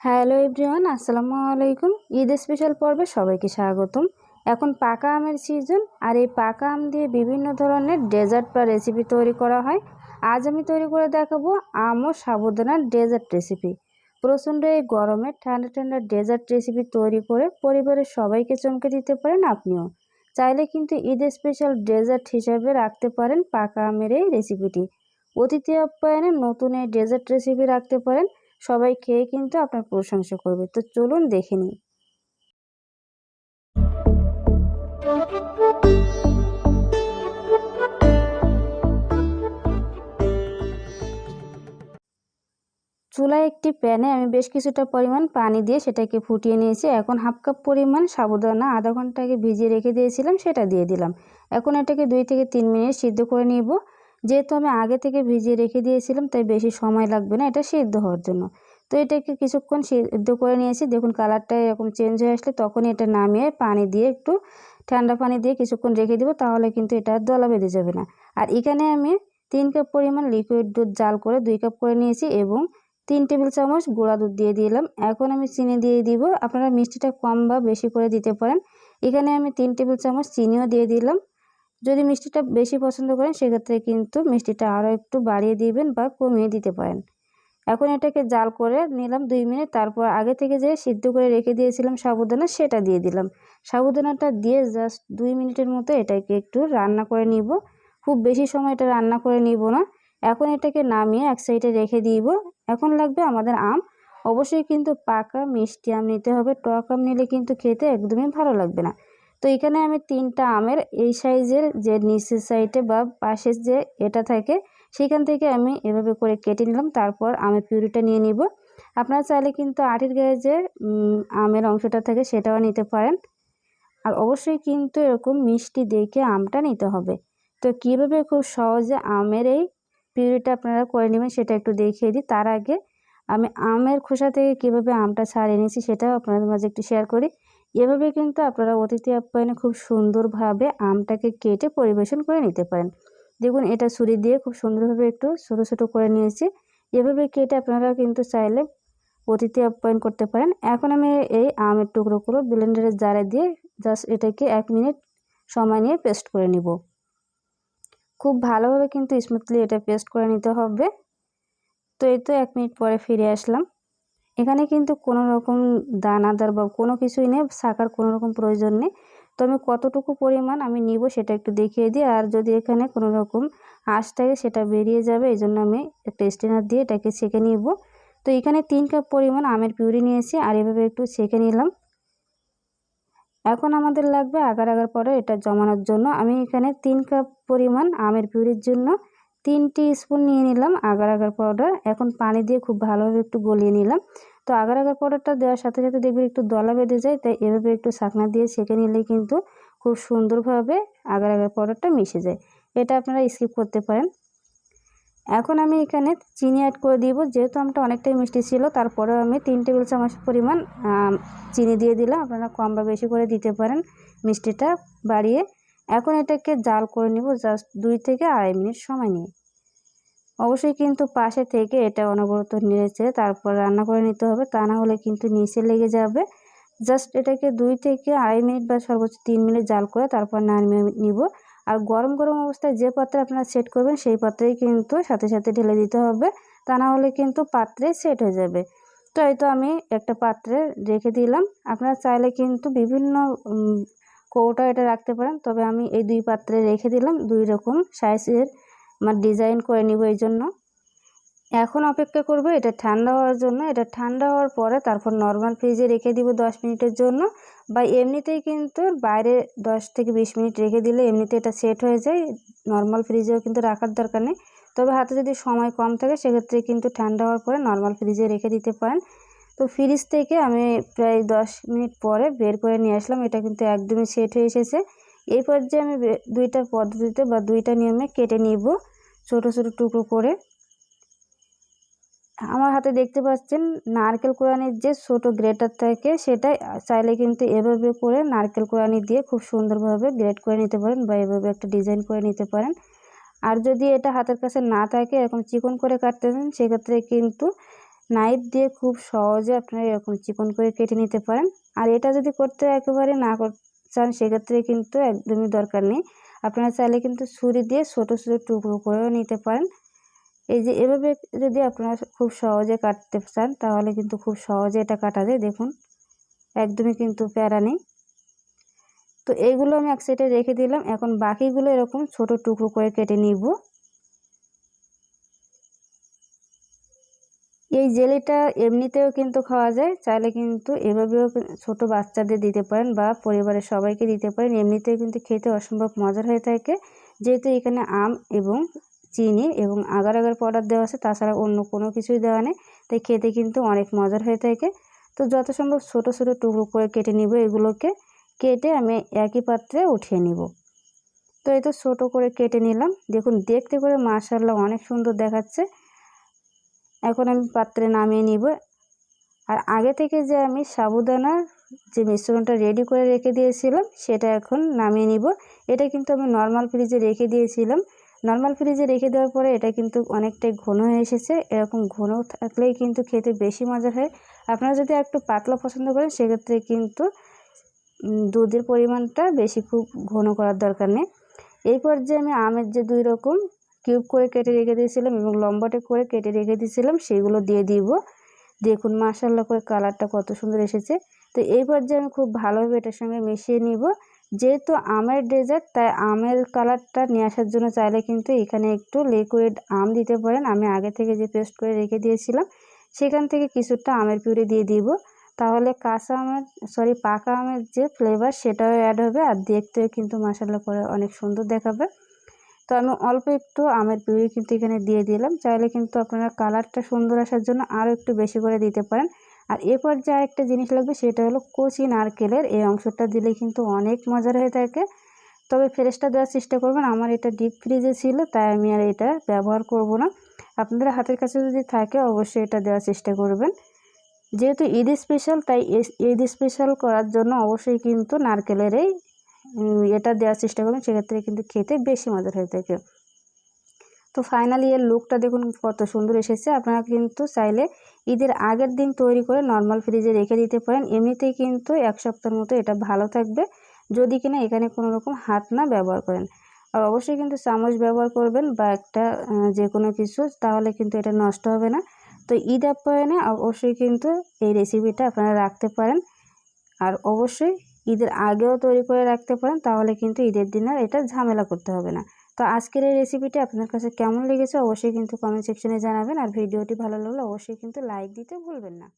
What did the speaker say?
Hello everyone, আসসালামু আলাইকুম। Eid special পর্বে সবাইকে স্বাগতম। এখন পাকা আমের সিজন আর এই পাকা আম দিয়ে বিভিন্ন ধরনের ডেজার্ট বা রেসিপি তৈরি করা হয়। আজ আমি তৈরি করে দেখাবো আম ও সাবুদানার ডেজার্ট রেসিপি প্রচণ্ড এই গরমে ঠান্ডা ঠান্ডা ডেজার্ট রেসিপি তৈরি করে পরিবারের সবাইকে চমকে দিতে পারেন আপনিও। চাইলে কিন্তু ঈদ স্পেশাল ডেজার্ট হিসাবে রাখতে পারেন পাকা আমের এই রেসিপিটি অতিথি আপ্যায়নে নতুন এই ডেজার্ট রেসিপি রাখতে পারেন। সবাই খেয়ে কিন্তু আপনার প্রশংসা করবে। তো চলুন দেখে নিই। চুলায় একটি প্যানে আমি বেশ কিছুটা পরিমাণ পানি দিয়ে সেটাকে ফুটিয়ে নিয়েছি। এখন হাফ কাপ পরিমাণ সাবুদানা আধা ঘণ্টা আগে ভিজিয়ে রেখে দিয়েছিলাম, সেটা দিয়ে দিলাম। এখন এটাকে দুই থেকে তিন মিনিট সিদ্ধ করে নিব। যেহেতু আমি আগে থেকে ভিজিয়ে রেখে দিয়েছিলাম, তাই বেশি সময় লাগবে না। এটা সিদ্ধ হওয়ার জন্য। তো এটাকে কিছুক্ষণ সিদ্ধ করে নিয়েছি। দেখুন কালারটা এরকম চেঞ্জ হয়ে আসলে তখনই এটা নামিয়ে পানি দিয়ে একটু ঠান্ডা পানি দিয়ে কিছুক্ষণ রেখে দেবো, তাহলে কিন্তু এটা দলা বেঁধে যাবে না। আর এখানে আমি তিন কাপ পরিমাণ লিকুইড দুধ জাল করে দুই কাপ করে নিয়েছি এবং তিন টেবিল চামচ গুঁড়া দুধ দিয়ে দিলাম। এখন আমি চিনি দিয়ে দিব। আপনারা মিষ্টিটা কম বা বেশি করে দিতে পারেন। এখানে আমি তিন টেবিল চামচ চিনিও দিয়ে দিলাম। যদি মিষ্টিটা বেশি পছন্দ করেন, সেক্ষেত্রে কিন্তু মিষ্টিটা আরও একটু বাড়িয়ে দিবেন বা কমিয়ে দিতে পারেন। এখন এটাকে জাল করে নিলাম দুই মিনিট, তারপর আগে থেকে যে সিদ্ধ করে রেখে দিয়েছিলাম সাবুদানা, সেটা দিয়ে দিলাম। সাবুদানাটা দিয়ে জাস্ট দুই মিনিটের মতো এটাকে একটু রান্না করে নিব। খুব বেশি সময় এটা রান্না করে নিব না। এখন এটাকে নামিয়ে এক সাইডে রেখে দিব। এখন লাগবে আমাদের আম। অবশ্যই কিন্তু পাকা মিষ্টি আম নিতে হবে। টক আম নিলে কিন্তু খেতে একদমই ভালো লাগবে না। তো এখানে আমি তিনটা আমের এই সাইজের যে নিচের সাইডে বা পাশের যে এটা থাকে, সেখান থেকে আমি এভাবে করে কেটে নিলাম, তারপর আমের পিউরিটা নিয়ে নিব। আপনারা চাইলে কিন্তু আটির গায়ে যে আমের অংশটা থাকে সেটাও নিতে পারেন। আর অবশ্যই কিন্তু এরকম মিষ্টি দেখে আমটা নিতে হবে। তো কীভাবে খুব সহজে আমের এই পিউরিটা আপনারা করে নেবেন সেটা একটু দেখিয়ে দিই। তার আগে আমি আমের খোসা থেকে কীভাবে আমটা ছাড়িয়ে নিয়েছি সেটাও আপনাদের মাঝে একটু শেয়ার করি। এভাবে কিন্তু আপনারা অতিথি আপ্যায়নে খুব সুন্দরভাবে আমটাকে কেটে পরিবেশন করে নিতে পারেন। দেখুন, এটা ছুরি দিয়ে খুব সুন্দরভাবে একটু ছোটো ছোটো করে নিয়েছি। এভাবে কেটে আপনারা কিন্তু চাইলে অতিথি আপ্যায়ন করতে পারেন। এখন আমি এই আমের টুকরোগুলো ব্লেন্ডারের জারে দিয়ে জাস্ট এটাকে এক মিনিট সময় নিয়ে পেস্ট করে নিব। খুব ভালোভাবে কিন্তু স্মুথলি এটা পেস্ট করে নিতে হবে। তো এই তো এক মিনিট পরে ফিরে আসলাম। এখানে কিন্তু কোনো রকম দানাদার বা কোনো কিছুই নেই শাকার কোনো রকম প্রয়োজন নেই। তো আমি কতটুকু পরিমাণ আমি নিব সেটা একটু দেখিয়ে দিই, আর যদি এখানে কোনো রকম আঁশ থাকে সেটা বেরিয়ে যাবে, এই জন্য আমি একটা স্টেনার দিয়ে এটাকে ছেঁকে নিব। তো এখানে তিন কাপ পরিমাণ আমের পিউরি নিয়েছি, আর এভাবে একটু ছেঁকে নিলাম। এখন আমাদের লাগবে আগার আগার পরে এটা জমানোর জন্য। আমি এখানে তিন কাপ পরিমাণ আমের পিউরির জন্য তিনটি স্পুন নিয়ে নিলাম আগার আগার পাউডার এখন পানি দিয়ে খুব ভালোভাবে একটু গলিয়ে নিলাম। তো আগার আগার পাউডারটা দেওয়ার সাথে সাথে দেখবেন একটু দলা বেঁধে যায়, তাই এভাবে একটু শাকনা দিয়ে ছেঁকে নিলে কিন্তু খুব সুন্দরভাবে আগার আগার পাউডারটা মিশে যায়। এটা আপনারা স্কিপ করতে পারেন। এখন আমি এখানে চিনি অ্যাড করে দিব। যেহেতু আমটা অনেকটাই মিষ্টি ছিল, তারপরেও আমি তিন টেবিল চামচ পরিমাণ চিনি দিয়ে দিলাম। আপনারা কম বা বেশি করে দিতে পারেন মিষ্টিটা বাড়িয়ে। এখন এটাকে জাল করে নিব জাস্ট দুই থেকে আড়াই মিনিট সময় নিয়ে। অবশ্যই কিন্তু পাশে থেকে এটা অনবরত নেড়েছে তারপর রান্না করে নিতে হবে। তা না হলে কিন্তু নিচে লেগে যাবে। জাস্ট এটাকে দুই থেকে আড়াই মিনিট বা সর্বোচ্চ তিন মিনিট জাল করে তারপর নামিয়ে নিব। আর গরম গরম অবস্থায় যে পাত্রে আপনারা সেট করবেন সেই পাত্রেই কিন্তু সাথে সাথে ঢেলে দিতে হবে। তা না হলে কিন্তু পাত্রে সেট হয়ে যাবে। তো এই তো আমি একটা পাত্রে রেখে দিলাম। আপনারা চাইলে কিন্তু বিভিন্ন কৌটা এটা রাখতে পারেন। তবে আমি এই দুই পাত্রে রেখে দিলাম। দুই রকম সাইজের আমার ডিজাইন করে নিব এই জন্য। এখন অপেক্ষা করব এটা ঠান্ডা হওয়ার জন্য। এটা ঠান্ডা হওয়ার পরে তারপর নর্মাল ফ্রিজে রেখে দিব দশ মিনিটের জন্য। বা এমনিতেই কিন্তু বাইরে দশ থেকে বিশ মিনিট রেখে দিলে এমনিতে এটা সেট হয়ে যায়। নর্মাল ফ্রিজেও কিন্তু রাখার দরকার নেই। তবে হাতে যদি সময় কম থাকে সেক্ষেত্রে কিন্তু ঠান্ডা হওয়ার পরে নর্মাল ফ্রিজে রেখে দিতে পারেন। তো ফ্রিজ থেকে আমি প্রায় দশ মিনিট পরে বের করে নিয়ে আসলাম। এটা কিন্তু একদমই সেট হয়ে এসেছে। এই পর্যায়ে আমি দুইটা পদ্ধতিতে বা দুইটা নিয়মে কেটে নিব, ছোট ছোট টুকরো করে। আমার হাতে দেখতে পাচ্ছেন, নারকেল কোরআনির যে ছোট গ্রেটার থাকে, সেটাই চাইলে কিন্তু এভাবে করে নারকেল কোরআনি দিয়ে খুব সুন্দরভাবে গ্রেট করে নিতে পারেন বা এভাবে একটা ডিজাইন করে নিতে পারেন। আর যদি এটা হাতের কাছে না থাকে, এরকম চিকন করে কাটতে চান সেক্ষেত্রে কিন্তু নাইফ দিয়ে খুব সহজে আপনারা এরকম চিকন করে কেটে নিতে পারেন। আর এটা যদি করতে একেবারে না চান, সেক্ষেত্রে কিন্তু একদমই দরকার নেই। আপনারা চাইলে কিন্তু ছুরি দিয়ে ছোটো ছোটো টুকরো করেও নিতে পারেন। এই যে এভাবে যদি আপনারা খুব সহজে কাটতে চান, তাহলে কিন্তু খুব সহজে এটা কাটা যায়। দেখুন, একদমই কিন্তু প্যারা নেই। তো এইগুলো আমি এক সাইডে রেখে দিলাম। এখন বাকিগুলো এরকম ছোট টুকরো করে কেটে নিব। এই জেলিটা এমনিতেও কিন্তু খাওয়া যায়, চাইলে কিন্তু এভাবেও ছোট বাচ্চাদের দিতে পারেন বা পরিবারের সবাইকে দিতে পারেন। এমনিতেও কিন্তু খেতে অসম্ভব মজার হয়ে থাকে। যেহেতু এখানে আম এবং চিনি এবং আগার আগার পাউডার দেওয়া আছে, তাছাড়া অন্য কোনো কিছুই দেওয়া নেই, তাই খেতে কিন্তু অনেক মজার হয়ে থাকে। তো যত সম্ভব ছোটো ছোটো টুকরো করে কেটে নিব এগুলোকে। কেটে আমি একই পাত্রে উঠিয়ে নিব। তো এই তো ছোটো করে কেটে নিলাম। দেখুন, দেখতে করে মাশাল্লাহ অনেক সুন্দর দেখাচ্ছে। এখন আমি পাত্রে নামিয়ে নিব। আর আগে থেকে যে আমি সাবুদানার যে মিশ্রণটা রেডি করে রেখে দিয়েছিলাম, সেটা এখন নামিয়ে নিব। এটা কিন্তু আমি নর্মাল ফ্রিজে রেখে দিয়েছিলাম। নর্মাল ফ্রিজে রেখে দেওয়ার পরে এটা কিন্তু অনেকটাই ঘন হয়ে এসেছে। এরকম ঘন থাকলেই কিন্তু খেতে বেশি মজা হয়। আপনারা যদি একটু পাতলা পছন্দ করেন, সেক্ষেত্রে কিন্তু দুধের পরিমাণটা বেশি খুব ঘন করার দরকার নেই। এই পর্যায়ে আমি আমের যে দুই রকম কিউব করে কেটে রেখে দিয়েছিলাম এবং লম্বাটে করে কেটে রেখে দিয়েছিলাম, সেগুলো দিয়ে দিব। দেখুন মাসাল্লা করে কালারটা কত সুন্দর এসেছে। তো এই যে আমি খুব ভালোভাবে এটার সঙ্গে মিশিয়ে নিব, যেহেতু আমের ডেজার্ট তাই আমের কালারটা নিয়ে আসার জন্য চাইলে কিন্তু এখানে একটু লিকুইড আম দিতে পারেন। আমি আগে থেকে যে পেস্ট করে রেখে দিয়েছিলাম, সেখান থেকে কিছুটা আমের পিউরি দিয়ে দিব। তাহলে কাঁচা আমের সরি পাকা আমের যে ফ্লেভার সেটাও অ্যাড হবে আর দেখতেও কিন্তু মশালা করে অনেক সুন্দর দেখাবে। তো আমি অল্প একটু আমের পিউরি কিন্তু এখানে দিয়ে দিলাম। চাইলে কিন্তু আপনারা কালারটা সুন্দর আসার জন্য আরও একটু বেশি করে দিতে পারেন। আর এরপর যে আরেকটা জিনিস লাগবে, সেটা হলো কচি নারকেলের এই অংশটা দিলে কিন্তু অনেক মজার হয়ে থাকে। তবে ফ্রেশটা দেওয়ার চেষ্টা করবেন, আমার এটা ডিপ ফ্রিজে ছিল, তাই আমি আর এটা ব্যবহার করব না। আপনাদের হাতের কাছে যদি থাকে, অবশ্যই এটা দেওয়ার চেষ্টা করবেন। যেহেতু ঈদ স্পেশাল তাই ঈদ স্পেশাল করার জন্য অবশ্যই কিন্তু নারকেলের এই এটা দেওয়ার চেষ্টা করবেন, সেক্ষেত্রে কিন্তু খেতে বেশি মজার হয়ে থাকে। তো ফাইনালি এর লুকটা দেখুন কত সুন্দর এসেছে। আপনারা কিন্তু চাইলে ঈদের আগের দিন তৈরি করে নর্মাল ফ্রিজে রেখে দিতে পারেন। এমনিতেই কিন্তু এক সপ্তাহের মতো এটা ভালো থাকবে। যদি কিনা এখানে কোনো রকম হাত না ব্যবহার করেন। আর অবশ্যই কিন্তু চামচ ব্যবহার করবেন বা একটা যে কোনো কিছু, তাহলে কিন্তু এটা নষ্ট হবে না। তো ঈদ আপ্যায়নে অবশ্যই কিন্তু এই রেসিপিটা আপনারা রাখতে পারেন। আর অবশ্যই ঈদের আগেও তৈরি করে রাখতে পারেন, তাহলে কিন্তু ঈদের দিন আর এটা ঝামেলা করতে হবে না। তো আজকের এই রেসিপিটি আপনার কাছে কেমন লেগেছে অবশ্যই কিন্তু কমেন্ট সেকশনে জানাবেন, আর ভিডিওটি ভালো লাগলে অবশ্যই কিন্তু লাইক দিতে ভুলবেন না।